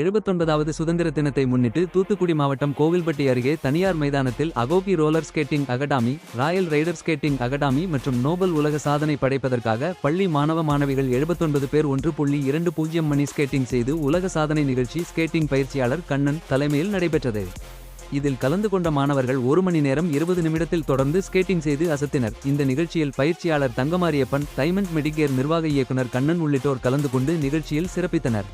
எழுபத்தொன்பதாவது சுதந்திர தினத்தை முன்னிட்டு தூத்துக்குடி மாவட்டம் கோவில்பட்டி அருகே தனியார் மைதானத்தில் அகோபி roller skating academy royal rider skating academy மற்றும் நோபல் உலக சாதனை படைப்பதற்காக பள்ளி மாணவ மாணவிகள் எழுபத்தொன்பது பேர் ஒன்று புள்ளி இரண்டு பூஜ்ஜியம் மணி ஸ்கேட்டிங் செய்து உலக சாதனை நிகழ்ச்சி ஸ்கேட்டிங் பயிற்சியாளர் கண்ணன் தலைமையில் நடைபெற்றது. இதில் கலந்து கொண்ட மாணவர்கள் ஒரு மணி நேரம் இருபது நிமிடத்தில் தொடர்ந்து ஸ்கேட்டிங் செய்து அசத்தினர். இந்த நிகழ்ச்சியில் பயிற்சியாளர் தங்கமாரியப்பன் டைமண்ட் மெடிகேர் நிர்வாக இயக்குனர் கண்ணன் உள்ளிட்டோர் கலந்து கொண்டு நிகழ்ச்சியில் சிறப்பித்தனர்.